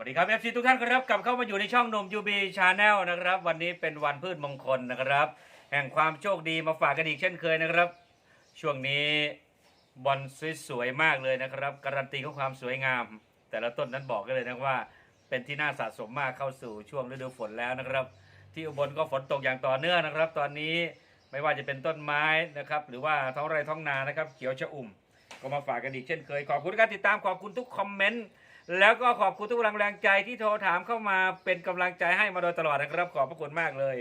วัสดีครับ FC ทุกท่านครับกลับเข้ามาอยู่ในช่องนมยูบีชาแนลนะครับ วันนี้เป็นวันพืชมงคลนะครับ แห่งความโชคดีมาฝากกันอีกเช่นเคยนะครับ ช่วงนี้บอลสวยๆมากเลยนะครับ การันตีของความสวยงาม แต่ละต้นนั้นบอกกันเลยนะว่า เป็นที่น่าสะสมมากเข้าสู่ช่วงฤดูฝนแล้วนะครับ ที่อุบลก็ฝนตกอย่างต่อเนื่องนะครับ ตอนนี้ไม่ว่าจะเป็นต้นไม้นะครับ หรือว่าท้องไร่ท้องนานะครับ เขียวชะอุ่ม ก็มาฝากกันอีกเช่นเคยขอบคุณการติดตามขอบคุณทุกคอมเมนต์ แล้วก็ขอบคุณทุกกำลังแรงใจที่โทรถามเข้ามาเป็นกำลังใจให้มาโดยตลอดนะครับ ขอบพระคุณมากเลย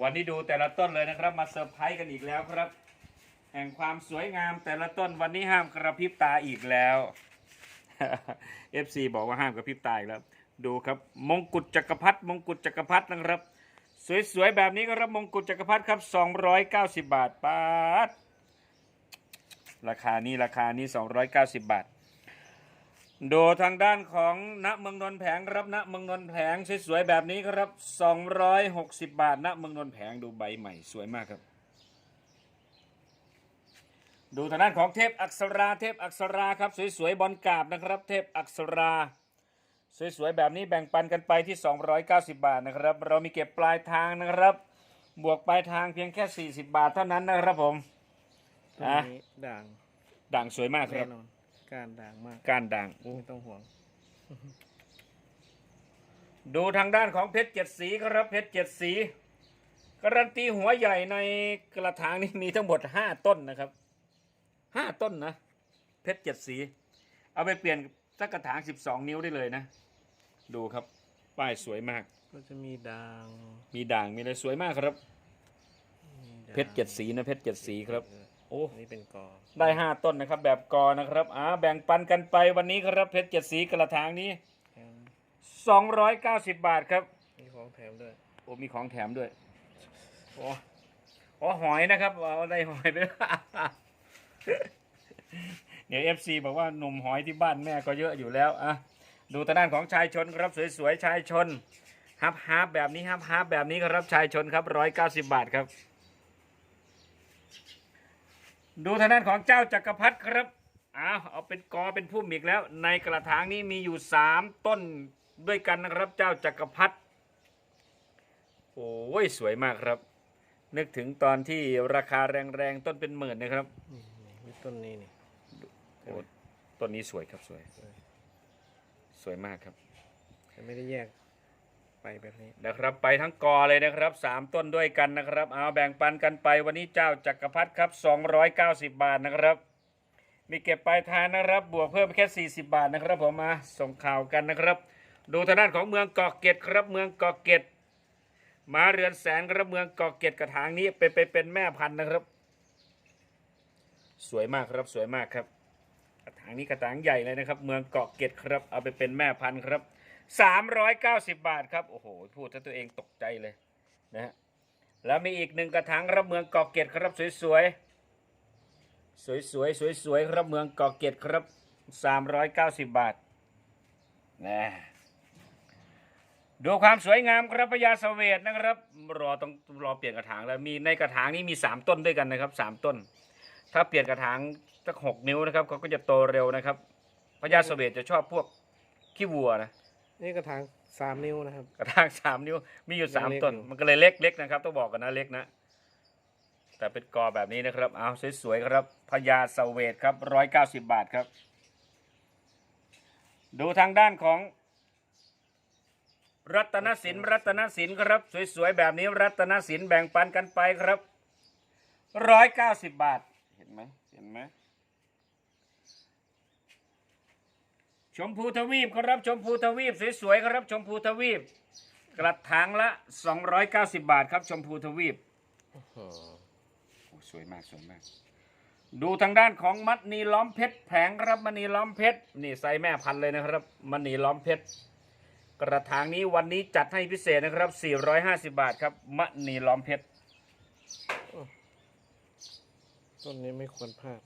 วันนี้ดูแต่ละต้นเลยนะครับ มาเซอร์ไพรส์กันอีกแล้วครับ แห่งความสวยงามแต่ละต้นวันนี้ห้ามกระพริบตาอีกแล้ว FC บอกว่าห้ามกระพริบตาอีกแล้ว ดูครับมงกุฎจักรพรรดิมงกุฎจักรพรรดินะครับ สวยๆแบบนี้ก็รับมงกุฎจักรพรรดิครับ 290 บาทปาดราคานี้ราคานี้ 290 บาท ดูทางด้านของณเมืองนนท์แผงครับณเมืองนนท์แผงสวยๆแบบนี้ครับ 260 บาทณเมืองนนท์แผงดูใบใหม่สวยมากครับ ดูทางด้านของเทพอักษราเทพอักษราครับสวยๆบอลกราบนะครับ เทพอักษราสวยๆแบบนี้แบ่งปันกันไปที่ 290 บาทนะครับ เรามีเก็บปลายทางนะครับ บวกปลายทางเพียงแค่ 40 บาทเท่านั้นนะครับผมตัวอะนี้ด่างด่างสวยมากคแน่รับนอน การด่างมากก้านด่างโอ้ไม่ต้องห่วง ดูทางด้านของเพชรเจ็ดสีครับเพชรเจ็ดสี การันตีหัวใหญ่ในกระถางนี้มีทั้งหมดห้าต้นนะครับห้าต้นนะ เพชรเจ็ดสี เอาไปเปลี่ยนสักกระถางสิบสองนิ้วได้เลยนะ ดูครับ ป้ายสวยมาก ก็จะมีด่างมีด่างมีอะไรสวยมากครับ มีด่างเพชรเจ็ดสีนะเพชรเจ็ดสีครับโอ้อั นนี้เป็นกอได้ห้าต้นนะครับ แบบกอนะครับอ่าแบ่งปันกันไปวันนี้ครับเพชรเจ็ดสีกระถางนี้แถมสองร้อยเก้าสิบบาทครับ มีของแถมด้วยโอ้มีของแถมด้วยโอ้โอ้หอยนะครับเอาได้หอยไปเดี๋ยวเอฟซีบอกว่าหนุ่มหอยที่บ้านแม่ก็เยอะอยู่แล้วอะดูทางด้านของชายชนครับสวยๆชายชนฮับฮับแบบนี้ฮับฮับแบบนี้ครับชายชนครับร้อยเก้าสิบบาทครับ ดูทางด้านของเจ้าจักรพรรดิครับอ้าวเอาเป็นกอเป็นพุ่มอีกแล้ว ในกระถางนี้มีอยู่สามต้นด้วยกันนะครับ เจ้าจักรพรรดิโอ้ยสวยมากครับ นึกถึงตอนที่ราคาแรงๆต้นเป็นหมื่นนะครับนี่นี่ต้นนี้นี่โอ้ต้นนี้สวยครับสวย สวยมากครับแต่ไม่ได้แยก ไปแบบนี้นะครับไปทั้งกอเลยนะครับสามต้นด้วยกันนะครับ เอาแบ่งปันกันไปวันนี้เจ้าจักรพรรดิครับ 290 บาทนะครับ มีเก็บปลายทางนะครับ บวกเพิ่มแค่ 40 บาทนะครับผมมาส่งข่าวกันนะครับ ดูทางด้านของเมืองเกาะเกร็ดครับเมืองเกาะเกร็ดมาเรือนแสนครับเมืองเกาะเกร็ดกระถางนี้เป็นเป็นเป็นแม่พันธุ์นะครับ สวยมากครับสวยมากครับกระถางนี้กระถางใหญ่เลยนะครับ เมืองเกาะเกร็ดครับเอาไปเป็นแม่พันธุ์ครับ 390 บาทครับ โอ้โห พูดถ้าตัวเองตกใจเลยนะฮะแล้วมีอีกหนึ่งกระถางรับเมืองเกาะเกร็ดครับสวยๆสวยๆสวยๆครับเมืองเกาะเกร็ดครับ 390 บาทนะดูความสวยงามครับพญาเสวตนะครับ รอต้องรอเปลี่ยนกระถางแล้วมีในกระถางนี้มี 3 ต้นด้วยกันนะครับ 3 ต้น ถ้าเปลี่ยนกระถางสักหกนิ้วนะครับเขาก็จะโตเร็วนะครับพญาเสวตจะชอบพวกขี้วัวนะ นี่กระถางสามนิ้วนะครับ กระถางสามนิ้วมีอยู่สามเล็กต้นอยู่มันก็เลยเล็กเล็กนะครับ ต้องบอกกันนะเล็กนะ แต่เป็นกอแบบนี้นะครับ เอาสวยๆครับพญาเสวตครับร้อยเก้าสิบบาทครับ ดูทางด้านของ รัตนสินรัตนสินครับ สวยๆแบบนี้ รัตนสินแบ่งปันกันไปครับร้อยเก้าสิบบาท เห็นไหมเห็นไหม ชมพูทวีปครับชมพูทวีปสวยๆครับชมพูทวีป กระถางละ 290 บาทครับ ชมพูทวีปโอ้โหโอ้สวยมากสวยมาก ดูทางด้านของมัดนีล้อมเพชรแผงครับมัดนีล้อมเพชรนี่ใส่แม่พันธุ์เลยนะครับมัดนีล้อมเพชรกระถางนี้วันนี้จัดให้พิเศษนะครับ 450 บาทครับมัดนีล้อมเพชรต้นนี้ไม่ควรพลาด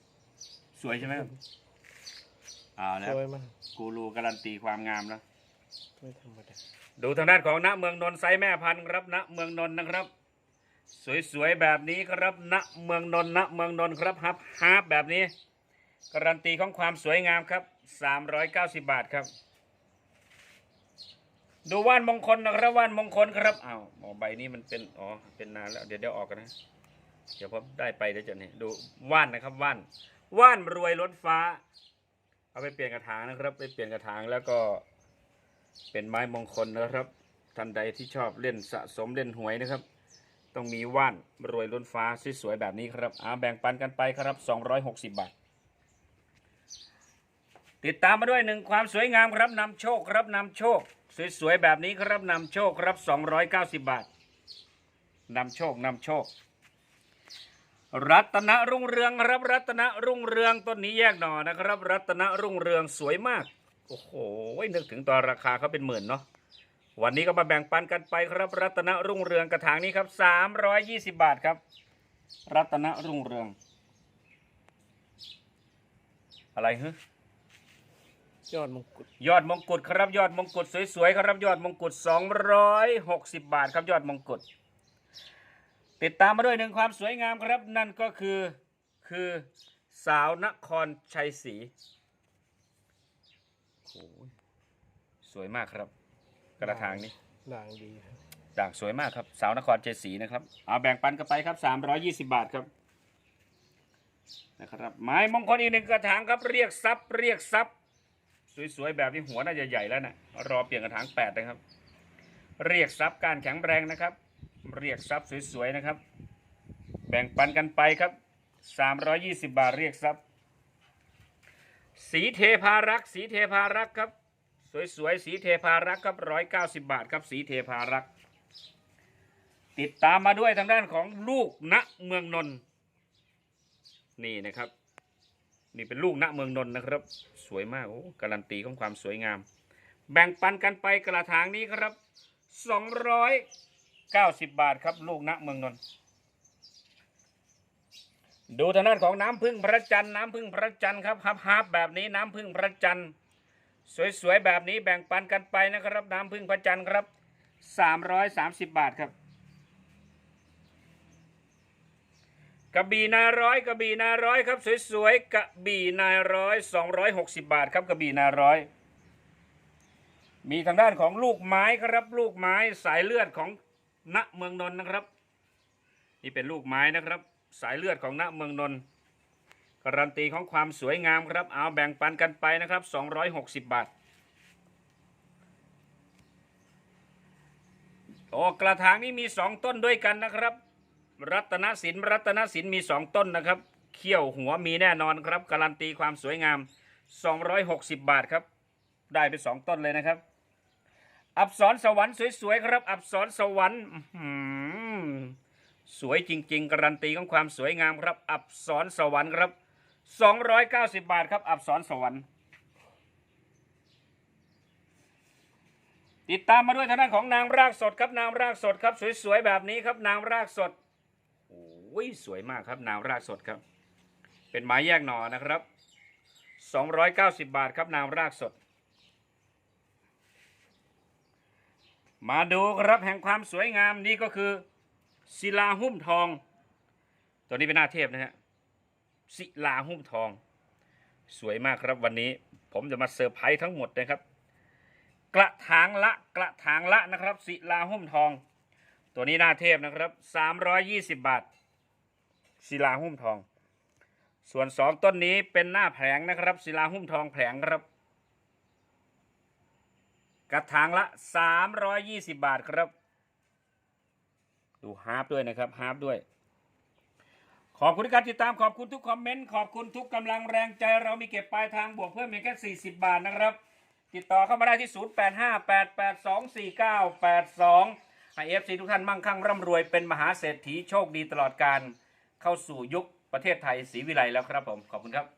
สวยใช่ไหมครับ เอาแล้วสวยมากกูรูการันตีความงามแล้ว ไม่ธรรมดาดูทางด้านของณเมืองนนท์ไซแม่พันธุ์ครับณเมืองนนท์นะครับ สวยๆแบบนี้ครับณเมืองนนท์ณเมืองนนท์ครับฮับฮาบแบบนี้ การันตีของความสวยงามครับ 390 บาทครับ ดูว่านมงคลนะครับว่านมงคลครับอ้าวอ๋อใบนี้มันเป็นอ๋อเป็นนานแล้วเดี๋ยวเดี๋ยวออกกันนะ เดี๋ยวพอได้ไปเดี๋ยวจะเนี่ยดูว่านนะครับว่านว่านรวยล้นฟ้า เอาไปเปลี่ยนกระถางนะครับ ไปเปลี่ยนกระถางแล้วก็เป็นไม้มงคลนะครับ ท่านใดที่ชอบเล่นสะสมเล่นหวยนะครับ ต้องมีว่านรวยล้นฟ้าสวยๆแบบนี้ครับอ่าแบ่งปันกันไปครับ 260 บาท ติดตามมาด้วยหนึ่งความสวยงามครับนำโชคครับนำโชค สวยๆแบบนี้ครับนำโชคครับ 290 บาทนำโชคนำโชค รัตนรุ่งเรืองครับรัตนรุ่งเรืองต้นนี้แยกหน่อนะครับ รัตนรุ่งเรืองสวยมาก โอ้โหนึกถึงตอนราคาเขาเป็นหมื่นเนาะวันนี้ก็มาแบ่งปันกันไปครับ รัตนรุ่งเรืองกระถางนี้ครับ 320 บาทครับ รัตนรุ่งเรือง อะไรฮะยอดมงกุฎยอดมงกุฎครับยอดมงกุฎสวยๆครับยอดมงกุฎ260 บาทครับยอดมงกุฎ ติดตามมาด้วยหนึ่งความสวยงามครับนั่นก็คือคือสาวนครชัยศรีโอ้ยสวยมากครับ กระถางนี้ด่างดีครับด่างสวยมากครับ สาวนครชัยศรีนะครับเอาแบ่งปันกันไปครับ 320 บาทครับนะครับไม้มงคลอีกหนึ่งกระถางครับเรียกทรัพย์เรียกทรัพย์สวยๆแบบนี้หัวน่าจะใหญ่แล้วนะรอเปลี่ยนกระถางแปดนะครับ เรียกทรัพย์การแข็งแรงนะครับ เรียกทรัพย์สวยๆนะครับ แบ่งปันกันไปครับ 320 บาทเรียกทรัพย์ สีเทพารักสีเทพารักครับ สวยๆสีเทพารักครับ 190 บาทครับสีเทพารัก ติดตามมาด้วยทางด้านของลูกณเมืองนนนี่นะครับนี่เป็นลูกณเมืองนนนะครับ สวยมากโอ้การันตีของความสวยงาม แบ่งปันกันไปกระถางนี้ครับ 290บบาทครับ ลูกณเมืองนนท์ดูทางด้านของน้ำพึ่งพระจันทร์น้ำพึ่งพระจันทร์ครับฮับฮับแบบนี้น้ำพึ่งพระจันทร์สวยๆแบบนี้แบ่งปันกันไปนะครับ น้ำพึ่งพระจันทร์ครับ330บาทครับกระบี่นาร้อยกระบี่นาร้อยครับสวยๆกระบี่นาร้อยสองร้อยหกสิบาทครับกระบี่นาร้อยมีทางด้านของลูกไม้ครับลูกไม้สายเลือดของ ณเมืองนนท์นะครับ นี่เป็นลูกไม้นะครับ สายเลือดของณเมืองนนท์การันตีของความสวยงามครับ เอาแบ่งปันกันไปนะครับสองร้อยหกสิบบาทโอ้กระถางนี้มีสองต้นด้วยกันนะครับ รัตนศิลป์รัตนศิลป์มีสองต้นนะครับเขี้ยวหัวมีแน่นอนครับ การันตีความสวยงาม 260 บาทครับ ได้ไปสองต้นเลยนะครับ อับสรสวรรค์สวยๆครับ อับสรสวรรค์สวยจริง ๆ การันตีของความสวยงามครับ อับสรสวรรค์ครับ290บาทครับ อับสรสวรรค์ติดตามมาด้วยทางด้านของนางรากสดครับนางรากสดครับ สวยๆแบบนี้ครับนางรากสดโอ้ยสวยมากครับนางรากสดครับ เป็นไม้แยกหน่อนะครับ 290 บาทครับนางรากสด มาดูครับแห่งความสวยงามนี่ก็คือศิลาหุ้มทอง ตัวนี้เป็นหน้าเทพนะฮะศิลาหุ้มทอง สวยมากครับวันนี้ ผมจะมาเซอร์ไพรส์ทั้งหมดนะครับ กระถางละกระถางละนะครับศิลาหุ้มทอง ตัวนี้หน้าเทพนะครับ320 บาทศิลาหุ้มทอง ส่วนสองต้นนี้เป็นหน้าแผงนะครับศิลาหุ้มทองแผงครับ กระถางละ 320 บาทครับ ดูฮาร์ปด้วยนะครับฮาร์ปด้วย ขอบคุณที่การติดตามขอบคุณทุกคอมเมนต์ ขอบคุณทุกกำลังแรงใจเรามีเก็บปลายทางบวกเพิ่มเพียงแค่ 40 บาทนะครับ ติดต่อเข้ามาได้ที่ 0858824982ให้เอฟซีทุกท่านมั่งคั่งร่ำรวยเป็นมหาเศรษฐีโชคดีตลอดการ เข้าสู่ยุคประเทศไทยศรีวิไลแล้วครับผม ขอบคุณครับ